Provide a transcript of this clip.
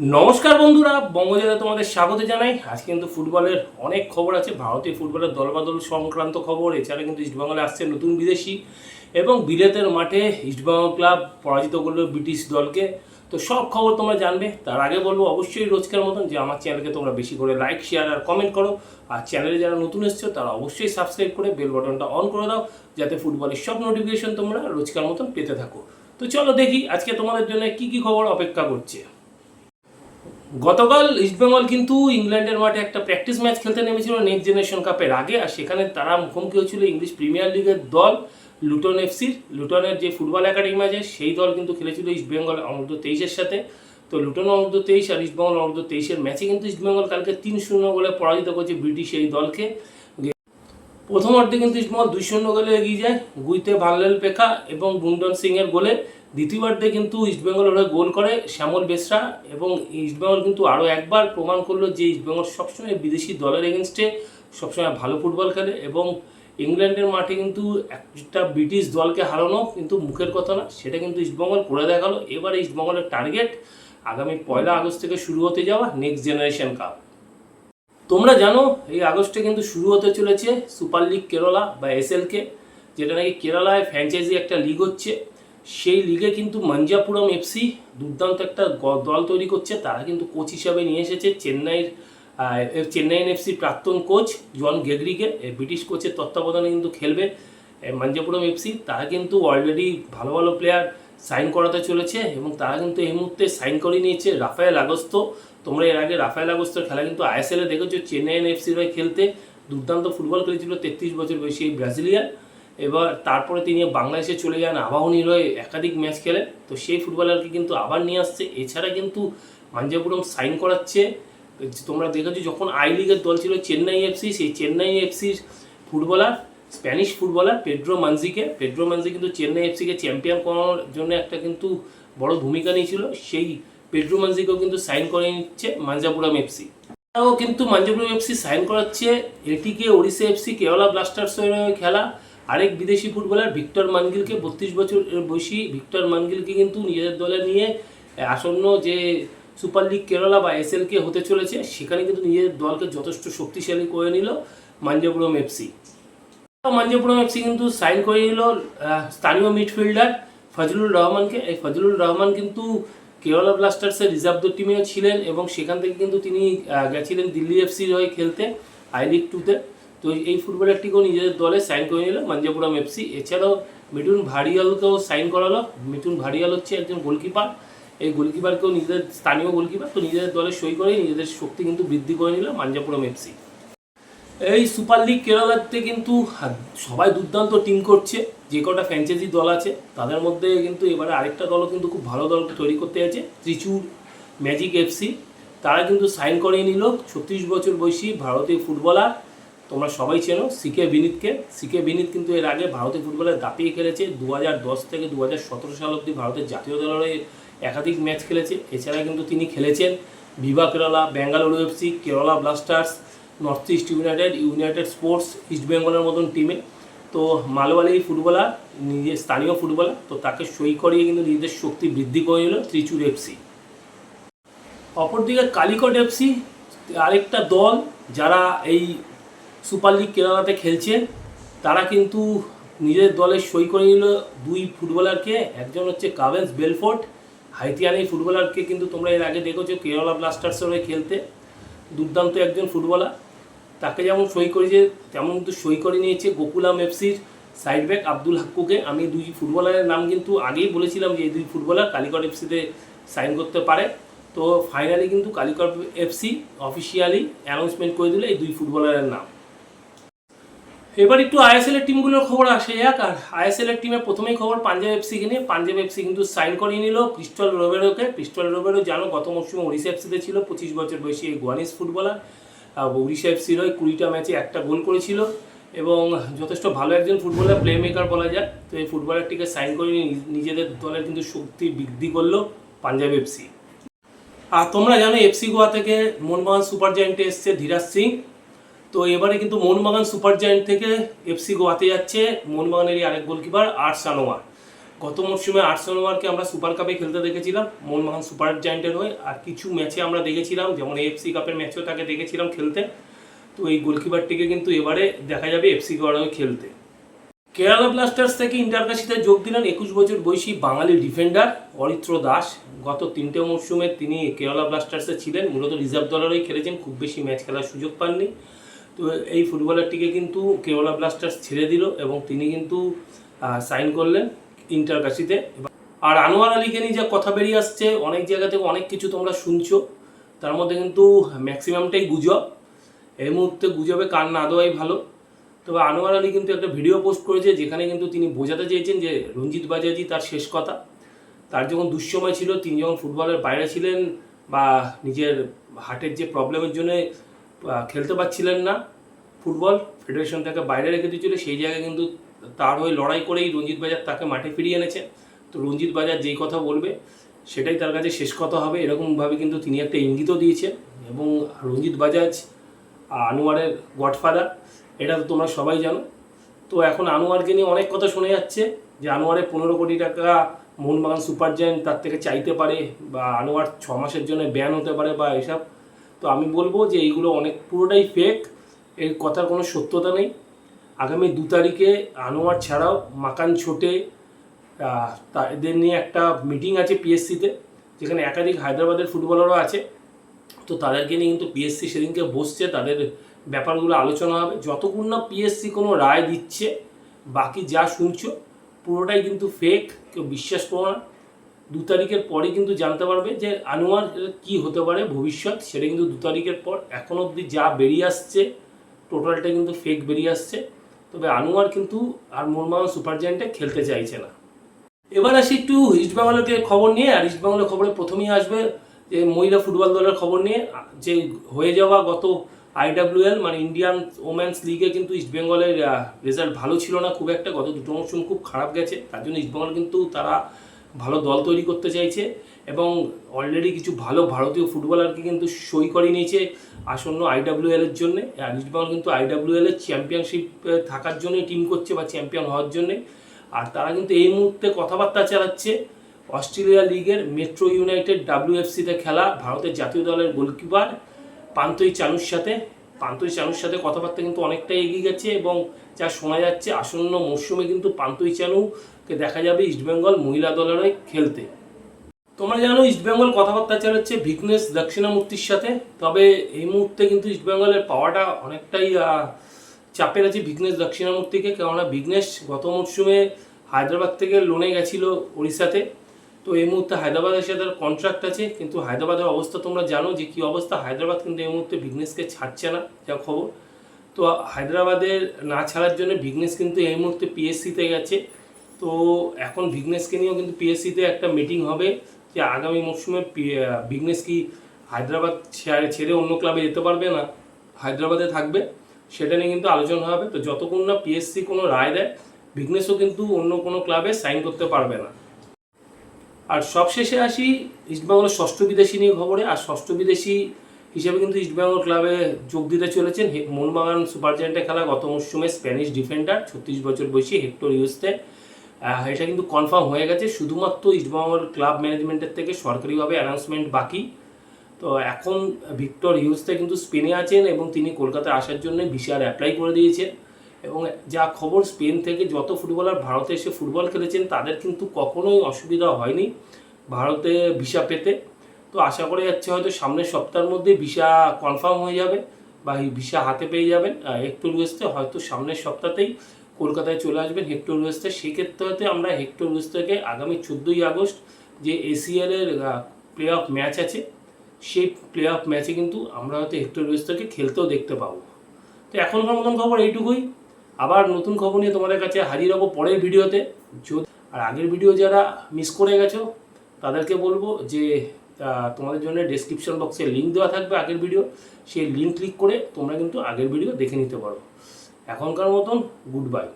নমস্কার বন্ধুরা বঙ্গজালে তোমাদের স্বাগত জানাই। আজকে কিন্তু ফুটবলের অনেক খবর আছে। ভারতীয় ফুটবলের দলবাদল সংক্রান্ত খবর, এছাড়া কিন্তু ইস্টবেঙ্গলে আসছে নতুন বিদেশি এবং বিলেতের মাঠে ইস্টবেঙ্গল ক্লাব পরাজিত করল ব্রিটিশ দলকে। তো সব খবর তোমরা জানবে। তার আগে বলব, অবশ্যই রোজকার মতন যে আমার চ্যানেলকে তোমরা বেশি করে লাইক শেয়ার আর কমেন্ট করো। আর চ্যানেলে যারা নতুন এসছো, তারা অবশ্যই সাবস্ক্রাইব করে বেল বাটনটা অন করে দাও, যাতে ফুটবলের সব নোটিফিকেশন তোমরা রোজকার মতন পেতে থাকো। তো চলো দেখি আজকে তোমাদের জন্য কি কি খবর অপেক্ষা করছে। গতকাল ইস্টবেঙ্গল কিন্তু ইংল্যান্ডের মাঠে একটা প্র্যাকটিস ম্যাচ খেলতে নেমেছিল নেক্সট জেনারেশন কাপের আগে, আর সেখানে তারা মুখোমুখি হয়েছিল ইংলিশ প্রিমিয়ার লিগের দল লুটন এফসির লুটনের যে ফুটবল একাডেমি আছে, সেই দল কিন্তু খেলেছিল ইস্টবেঙ্গল অনূর্ধ্ব তেইশের সাথে। তো লুটন অনূর্ধ্ব তেইশ আর ইস্টবেঙ্গল অনূর্ধ্ব তেইশের ম্যাচে কিন্তু ইস্টবেঙ্গল কালকে তিন শূন্য গোলে পরাজিত করছে ব্রিটিশ এই দলকে। প্রথম অর্ধে কিন্তু ইস্টবেঙ্গল দুই শূন্য গোলে এগিয়ে যায়। গুইতে ভাল্লেল পেখা এবং বুন্ডন সিং এর গোলে দ্বিতীয়ার্ধে কিন্তু ইস্টবেঙ্গল হয়ে গোল করে, শ্যামল বেসরা এবং ইস্টবেঙ্গল কিন্তু আরও একবার প্রমাণ করল যে ইস্টবেঙ্গল সবসময় বিদেশি দলের এগেনস্টে সবসময় ভালো ফুটবল খেলে এবং ইংল্যান্ডের মাঠে কিন্তু একটা ব্রিটিশ দলকে হারানো কিন্তু মুখের কথা না, সেটা কিন্তু ইস্টবেঙ্গল করে দেখাল। এবারে ইস্টবেঙ্গলের টার্গেট আগামী পয়লা আগস্ট থেকে শুরু হতে যাওয়া নেক্সট জেনারেশন কাপ তোমরা জানো, এই আগস্টে কিন্তু শুরু হতে চলেছে সুপার লিগ কেরালা বা এসএলকে যেটা নাকি কেরালায় ফ্র্যাঞ্চাইজি একটা লিগ হচ্ছে। সেই লিগে কিন্তু মঞ্জাপুরম এফসি দুর্দান্ত একটা দল তৈরি করছে। তারা কিন্তু কোচ হিসাবে নিয়ে এসেছে চেন্নাইয়ের চেন্নাইন এফসি প্রাক্তন কোচ জন গেগরিকে ব্রিটিশ কোচের তত্ত্বাবধানে কিন্তু খেলবে মঞ্জাপুরম এফসি তারা কিন্তু অলরেডি ভালো ভালো প্লেয়ার সাইন করাতে চলেছে এবং তারা কিন্তু এই মুহূর্তে সাইন করে নিয়েছে রাফায়েল আগস্ত। তোমরা এর আগে রাফায়েল আগস্তের খেলা কিন্তু আইএসএল দেখেছ চেন্নাইন এফসির হয়ে খেলতে দুর্দান্ত ফুটবল খেলেছিল তেত্রিশ বছর বয়সী এই ব্রাজিলিয়ান। এবার তারপরে তিনি বাংলাদেশে চলে যান আবাহনীর হয়ে একাধিক ম্যাচ খেলে তো সেই ফুটবলারকে কিন্তু আবার নিয়ে আসছে। এছাড়া কিন্তু মাঞ্জাপুরম সাইন করাচ্ছে। তোমরা দেখেছ যখন আই লিগের দল ছিল চেন্নাই এফসি সেই চেন্নাই এফসির footballer, Spanish footballer Pedro Manzi. Pedro Manzi কিন্তু চেন্নাই এফসিকে চ্যাম্পিয়ন করানোর জন্য একটা কিন্তু বড় ভূমিকা নিয়েছিল। সেই পেড্রো মানজিকেও কিন্তু সাইন করে নিচ্ছে মাঞ্জাপুরম এফসি তাও কিন্তু মাঞ্জাপুরম এফসি সাইন করাচ্ছে। এটিকে ওড়িশা এফসি কেরালা ব্লাস্টার্সের হয়ে খেলা। আরেক বিদেশি ফুটবলার ভিক্টর মানগিলকে বত্রিশ বছর বয়সী ভিক্টর মানগিলকে কিন্তু নিজেদের দলে নিয়ে আসন্ন যে সুপার লিগ কেরালা বা এস এসএলকে হতে চলেছে, সেখানে কিন্তু নিজের দলকে যথেষ্ট শক্তিশালী করে নিল মাঞ্জাপুরম এফসি। মাঞ্জাপুরম এফসি কিন্তু সাইন করে নিল স্থানীয় মিডফিল্ডার ফজলুর রহমানকে। এই ফজলুর রহমান কিন্তু কেরালা ব্লাস্টার্সের রিজার্ভ টিমেও ছিলেন এবং সেখান থেকে কিন্তু তিনি গেছিলেন দিল্লি এফসির হয়ে খেলতে, আই লিগ টুতে। তো এই ফুটবলারটিকেও নিজেদের দলে সাইন করে নিল, মাঞ্জাপুরম এফসি এছাড়াও মিঠুন ভারিয়ালকেও সাইন করালো। মিঠুন ভারিয়াল হচ্ছে একজন গোলকিপার এই গোলকিপারকেও নিজেদের, স্থানীয় গোলকিপার তো নিজেদের দলে সই করে নিজেদের শক্তি কিন্তু বৃদ্ধি করে নিল মাঞ্জাপুরম এফসি এই সুপার লিগ কেরালাতে কিন্তু সবাই দুর্দান্ত টিম করছে। যে কটা ফ্র্যাঞ্চাইজি দল আছে, তাদের মধ্যে কিন্তু এবারে আরেকটা দলও কিন্তু খুব ভালো দল তৈরি করতে আছে ত্রিচুর ম্যাজিক এফসি তারা কিন্তু সাইন করিয়ে নিল। ছত্রিশ বছর বয়সী ভারতীয় ফুটবলার তোমরা সবাই চেনো সিকে বিনীতকে। সিকে বিনীত কিন্তু এর আগে ভারতীয় ফুটবলের দাপিয়ে খেলেছে। দু থেকে দু হাজার সতেরো সাল অবধি ভারতের জাতীয় দলের একাধিক ম্যাচ খেলেছে। এছাড়া কিন্তু তিনি খেলেছেন বিভা Kerala Bengaluru FC Kerala Blasters, North East United United sports, East বেঙ্গলের মতন টিমে তো মালওয়ালি ফুটবলার, নিজে স্থানীয় ফুটবলার, তো তাকে সই করিয়ে কিন্তু নিজেদের শক্তি বৃদ্ধি করে নিল ত্রিচুর এফসি অপরদিকে কালিকট এফসি আরেকটা দল যারা এই সুপার লিগ কেরালাতে খেলছে, তারা কিন্তু নিজের দলে সই করে নিল দুই ফুটবলারকে। একজন হচ্ছে কাভেন্স বেলফোর্ট হাইতিয়ান এই ফুটবলারকে কিন্তু তোমরা এর আগে দেখেছ, কেরালা ব্লাস্টার্সের হয়ে খেলতে। দুর্দান্ত একজন ফুটবলার। তাকে যেমন সই করেছে, তেমন কিন্তু সই করে নিয়েছে গোকুলাম এফসির সাইড ব্যাক আব্দুল হাক্কুকে। আমি দুই ফুটবলারের নাম কিন্তু আগেই বলেছিলাম যে এই দুই ফুটবলার কালিকট এফসিতে সাইন করতে পারে। তো ফাইনালি কিন্তু কালিকট এফসি অফিসিয়ালি অ্যানাউন্সমেন্ট করে দিল এই দুই ফুটবলারের নাম। এবার একটু আইএসএল এর টিমগুলোর খবর আসে যাক। আর আইএসএল এর টিমের প্রথমেই খবর পাঞ্জাব এফসিকে নিয়ে। পাঞ্জাব এফসি কিন্তু সাইন করিয়ে নিল ক্রিস্টাল রোবেরোকে ক্রিস্টাল রোবেরো জানো গত মরশুমে ওড়িশা এফসিতে ছিল, পঁচিশ বছর বয়সী এই গোয়ানিস ফুটবলার ওড়িশা এফসির হয়ে কুড়িটা ম্যাচে একটা গোল করেছিল। এবং যথেষ্ট ভালো একজন ফুটবলার প্লে মেকার বলা যায়। তো এই ফুটবলারটিকে সাইন করে নিজেদের দলের কিন্তু শক্তি বৃদ্ধি করল পাঞ্জাব এফসি আর তোমরা জানো এফসি গোয়া থেকে মোহনবাগান সুপার জায়েন্টে এসছে ধীরাজ সিং। তো এবারে কিন্তু মোহনবাগান সুপার জায়েন্ট থেকে এফসি গোয়াতে যাচ্ছে। মোহনবাগানেরই আরেক গোলকিপার আর সানোয়ার গত মরশুমে আর্সেনালকে আমরা সুপার কাপে খেলতে দেখেছিলাম। মোহনবাগান সুপার জায়েন্টের হয়ে আর কিছু ম্যাচে আমরা দেখেছিলাম, যেমন এফসি কাপের ম্যাচেও তাকে দেখেছিলাম খেলতে। তো এই গোলকিপারটিকে কিন্তু এবারে দেখা যাবে এফসি গোয়ার হয়ে খেলতে। কেরালা ব্লাস্টার্স থেকে ইন্টারকাশিতে যোগ দিলেন একুশ বছর বয়সী বাঙালি ডিফেন্ডার অরিত্র দাস। গত তিনটে মরশুমে তিনি কেরালা ব্লাস্টার্সে ছিলেন। মূলত রিজার্ভ দলেরই খেলেছেন, খুব বেশি ম্যাচ খেলার সুযোগ পাননি। তো এই ফুটবলারটিকে কিন্তু কেরালা ব্লাস্টার্স ছেড়ে দিল এবং তিনি কিন্তু সাইন করলেন ইন্টারকাশিতে আর আনোয়ার আলীকে নিয়ে যা কথা বেরিয়ে আসছে, অনেক জায়গা থেকে অনেক কিছু তোমরা শুনছো। তার মধ্যে কিন্তু ম্যাক্সিমামটাই গুজব। এই মুহূর্তে গুজবে কান না দেওয়াই ভালো। তবে আনোয়ার আলী কিন্তু একটা ভিডিও পোস্ট করেছে, যেখানে কিন্তু তিনি বোঝাতে চেয়েছেন যে রঞ্জিত বাজাজি তার শেষ কথা। তার যখন দুঃসময় ছিল, তিনি যখন ফুটবলের বাইরে ছিলেন বা নিজের হার্টের যে প্রবলেমের জন্য খেলতে পারছিলেন না। ফুটবল ফেডারেশন তাকে বাইরে রেখে দিয়েছিল। সেই জায়গায় কিন্তু তার হয়ে লড়াই করেই রঞ্জিত বাজার তাকে মাঠে ফিরিয়ে এনেছে। তো রঞ্জিত বাজার যেই কথা বলবে, সেটাই তার কাছে শেষ কথা হবে। এরকমভাবে কিন্তু তিনি একটা ইঙ্গিতও দিয়েছেন। এবং রঞ্জিত বাজাজ আনোয়ারের গডফাদার, এটা তো তোমরা সবাই জানো। তো এখন আনোয়ারকে নিয়ে অনেক কথা শোনা যাচ্ছে যে আনোয়ারের পনেরো কোটি টাকা মোহনবাগান সুপার জায়েন্ট তার থেকে চাইতে পারে বা আনোয়ার ছ মাসের জন্য ব্যান হতে পারে বা এসব। তো আমি বলব যে এইগুলো অনেক পুরোটাই ফেক এর কথার কোনো সত্যতা নেই। আগামী দু তারিখে আনোয়ার ছাড়াও মাকান ছোটে আহ, তা- এদের নিয়ে একটা মিটিং আছে পিএসসিতে যেখানে একাধিক হায়দ্রাবাদের ফুটবলারও আছে। তো তাদেরকে নিয়ে কিন্তু পিএসসি সেদিনকে বসছে তাদের ব্যাপারগুলো আলোচনা হবে। যতক্ষণ না পিএসসি কোনো রায় দিচ্ছে বাকি যা শুনছো পুরোটাই কিন্তু ফেক কেউ বিশ্বাস করো না। দু তারিখের পরে কিন্তু জানতে পারবে যে আনোয়ার কি হতে পারে ভবিষ্যৎ, সেটা কিন্তু দু তারিখের পর এখন অবধি যা বেরিয়ে আসছে টোটালটা কিন্তু ফেক বেরিয়ে আসছে। তবে আনোয়ার কিন্তু আর মোহনবাগান সুপার জায়েন্টে খেলতে চাইছে না। এবার আসি একটু ইস্টবেঙ্গলের খবর নিয়ে, আর ইস্ট ইস্টবেঙ্গলের খবরে প্রথমেই আসবে যে মহিলা ফুটবল দলের খবর নিয়ে, যে হয়ে যাওয়া গত আইডাব্লিউএল মানে ইন্ডিয়ান ওমেন্স লিগে কিন্তু ইস্টবেঙ্গলের রেজাল্ট ভালো ছিল না, খুব একটা। গত দুটো মৌসুম খুব খারাপ গেছে, তার জন্য ইস্টবেঙ্গল কিন্তু তারা ভালো দল তৈরি করতে চাইছে এবং অলরেডি কিছু ভালো ভারতীয় ফুটবলারকে কিন্তু সই করে নিয়েছে আসন্ন আইডাব্লিউএল এর জন্য। আর ইস্টবেঙ্গল কিন্তু আইডাব্লিউএল এর চ্যাম্পিয়নশিপ থাকার জন্যই টিম করছে বা চ্যাম্পিয়ন হওয়ার জন্যে। আর তারা কিন্তু এই মুহূর্তে কথাবার্তা চালাচ্ছে। অস্ট্রেলিয়া লিগের মেট্রো ইউনাইটেড ডাব্লিউএফসিতে খেলা, ভারতের জাতীয় দলের গোলকিপার পান্তই চানুর সাথে। পান্তই চানুর সাথে কথাবার্তা কিন্তু অনেকটাই এগিয়ে গেছে এবং যা শোনা যাচ্ছে আসন্ন মরশুমে কিন্তু পান্তই চানুকে দেখা যাবে ইস্টবেঙ্গল মহিলা দলের খেলতে। তোমরা জানো ইস্টবেঙ্গল কথাবার্তা চালাচ্ছে ভিকনেস দক্ষিণামূর্তির সাথে, তবে এই মুহূর্তে কিন্তু ইস্টবেঙ্গলের পাওয়াটা অনেকটাই চাপের আছে ভিকনেস দক্ষিণামূর্তিকে, কেননা ভিকনেশ গত মরশুমে হায়দ্রাবাদ থেকে লোনে গেছিল উড়িষ্যাতে তো এই মুহূর্তে হায়দ্রাবাদের সাথে তার কন্ট্রাক্ট আছে, কিন্তু হায়দ্রাবাদের অবস্থা তোমরা জানো যে কী অবস্থা? হায়দ্রাবাদ কিন্তু এই মুহূর্তে ভিকনেসকে ছাড়ছে না, যা খবর। তো হায়দ্রাবাদের না ছাড়ার জন্য ভিকনেস কিন্তু এই মুহূর্তে পিএসসিতে গেছে। তো এখন ভিকনেসকে নিয়েও কিন্তু পিএসসিতে একটা মিটিং হবে, যে আগামী মরশুমে ভিকনেস কি হায়দ্রাবাদ ছেড়ে অন্য ক্লাবে যেতে পারবে না হায়দ্রাবাদে থাকবে? সেটা নিয়ে কিন্তু আলোচনা হবে। তো যতক্ষণ না পিএসসি কোনো রায় দেয় ভিকনেসও কিন্তু অন্য কোনো ক্লাবে সাইন করতে পারবে না। আর সবশেষে আসি ইস্টবেঙ্গলের ষষ্ঠ বিদেশি নিয়ে খবরে, আর ষষ্ঠ বিদেশি হিসেবে কিন্তু ইস্টবেঙ্গল ক্লাবে যোগ দিতে চলেছেন মোহনবাগান সুপার জায়েন্টে খেলা গত মরশুমে স্প্যানিশ ডিফেন্ডার ছত্রিশ বছর বয়সী হেক্টর ইউসতে এটা কিন্তু কনফার্ম হয়ে গেছে, শুধুমাত্র ইস্টবেঙ্গল ক্লাব ম্যানেজমেন্টের থেকে সরকারিভাবে অ্যানাউন্সমেন্ট বাকি। তো এখন ভিক্টর হিউজতে কিন্তু স্পেনে আছেন এবং তিনি কলকাতায় আসার জন্য ভিসার অ্যাপ্লাই করে দিয়েছেন। এবং যা খবর স্পেন থেকে যত ফুটবলার ভারতে এসে ফুটবল খেলেছেন, তাদের কিন্তু কখনোই অসুবিধা হয়নি ভারতে ভিসা পেতে। তো আশা করে যাচ্ছে হয়তো সামনের সপ্তাহের মধ্যে ভিসা কনফার্ম হয়ে যাবে বা ভিসা হাতে পেয়ে যাবেন। হেক্টর ওয়েস্টে হয়তো সামনের সপ্তাহতেই কলকাতায় চলে আসবেন হেক্টর ওয়েস্টে। সেক্ষেত্রে হয়তো আমরা হেক্টর ওয়েস্টকে আগামী চোদ্দোই আগস্ট যে এসিএল এর প্লে অফ ম্যাচ আছে, সেই প্লে অফ ম্যাচে কিন্তু আমরা হয়তো হেক্টর ওয়েস্টকে খেলতেও দেখতে পাবো। তো এখনকার মতন খবর এইটুকুই। আবার নতুন খবর নিয়ে তোমাদের কাছে হাজির হব পরের ভিডিওতে। যদি আর আগের ভিডিও যারা মিস করে গেছো, তাদেরকে বলব যে তোমাদের জন্য ডেসক্রিপশন বক্সে লিঙ্ক দেওয়া থাকবে আগের ভিডিও। সেই লিঙ্ক ক্লিক করে তোমরা কিন্তু আগের ভিডিও দেখে নিতে পারো। এখনকার মতন গুড বাই